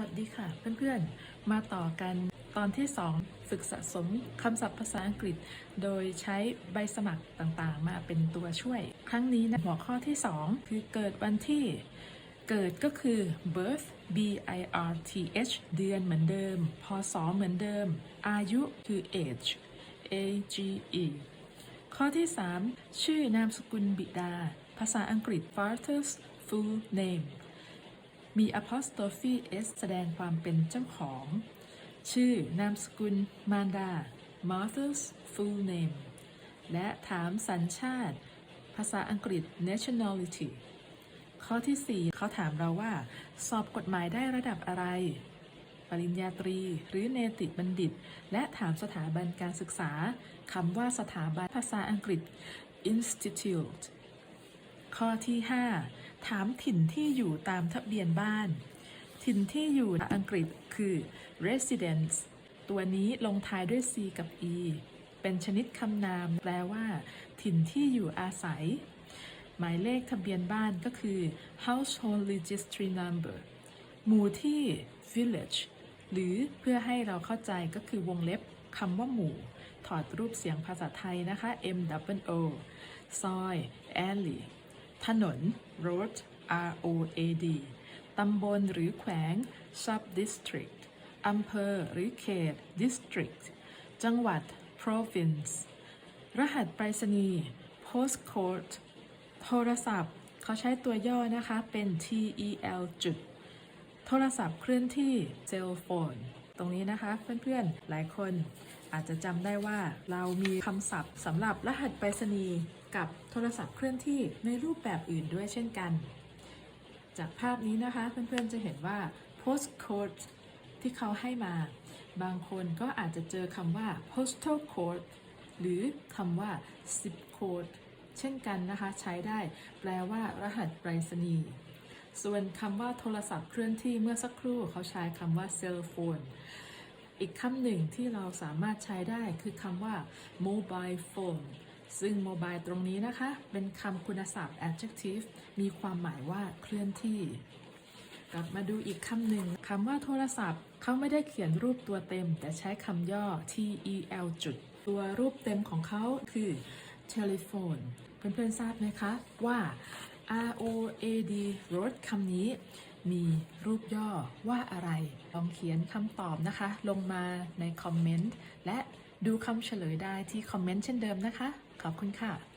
วัสดีค่ะเพื่อนๆ มาต่อกันตอนที่ 2 ฝึกสะสมคำศัพท์ภาษาอังกฤษ โดยใช้ใบสมัครต่างๆ มาเป็นตัวช่วย ครั้งนี้นะหัวข้อที่ 2 คือเกิดวันที่ เกิดก็คือ birth b i r t h เดือนเหมือนเดิม พศเหมือนเดิม อายุคือ age a g e ข้อที่ 3 ชื่อนามสกุลบิดา ภาษาอังกฤษ father's full name มี apostrophe s แสดงความเป็นเจ้าของ ชื่อนามสกุล มารดา mother's full name และถามสัญชาติ ภาษาอังกฤษ nationality ข้อที่ 4 เขาถามเราว่า สอบกฎหมายได้ระดับอะไร ปริญญาตรีหรือเนติบัณฑิต และถามสถาบันการศึกษาคำว่าสถาบันภาษาอังกฤษ institute ข้อที่ 5 ถามถิ่นที่อยู่ตามทะเบียนบ้าน ถิ่นที่อยู่อังกฤษคือ residence ตัวนี้ลงท้ายด้วย c กับ e เป็นชนิดคำนามแปลว่า ถิ่นที่อยู่อาศัย หมายเลขทะเบียนบ้านก็คือ household registry number หมู่ที่ village หรือเพื่อให้เราเข้าใจก็คือวงเล็บคำว่าหมู่ ถอดรูปเสียงภาษาไทยนะคะ M W O ซอย alley ถนน road R O A D ตำบลหรือแขวง sub district อำเภอหรือเขต district จังหวัด province รหัสไปรษณีย์ postcode โทรศัพท์ เขาใช้ตัวย่อนะคะเป็น TEL จุด โทรศัพท์เคลื่อนที่ cell phone ตรงนี้นะคะเพื่อนๆ หลายคนอาจจะจำได้ว่าเรามีคำศัพท์สำหรับรหัสไปรษณีย์ กับโทรศัพท์เคลื่อนที่ในรูปแบบอื่นด้วยเช่นกัน จากภาพนี้นะคะเพื่อนๆจะเห็นว่า postcode ที่เขาให้มา บางคนก็อาจจะเจอคำว่า postal code หรือคำว่า zip code เช่นกันนะคะใช้ได้แปลว่ารหัสไปรษณีย์ส่วนคำว่าโทรศัพท์เคลื่อนที่เมื่อสักครู่เขาใช้คำว่า cell phone อีกคำหนึ่งที่เราสามารถใช้ได้คือคำว่า mobile phone ซึ่ง mobile ตรงนี้นะคะ เป็นคำคุณศัพท์ adjective มีความหมายว่าเคลื่อนที่ กลับมาดูอีกคำหนึ่งคำว่าโทรศัพท์ เขาไม่ได้เขียนรูปตัวเต็ม แต่ใช้คำย่อ tel จุด ตัวรูปเต็มของเขาคือ telephone เพื่อนๆทราบไหมคะ ว่า R O A D road คำนี้ มีรูปย่อว่าอะไร ลองเขียนคำตอบนะคะ ลงมาในคอมเมนต์และ ดูคำเฉลยได้ที่คอมเมนต์เช่นเดิมนะคะ ขอบคุณค่ะ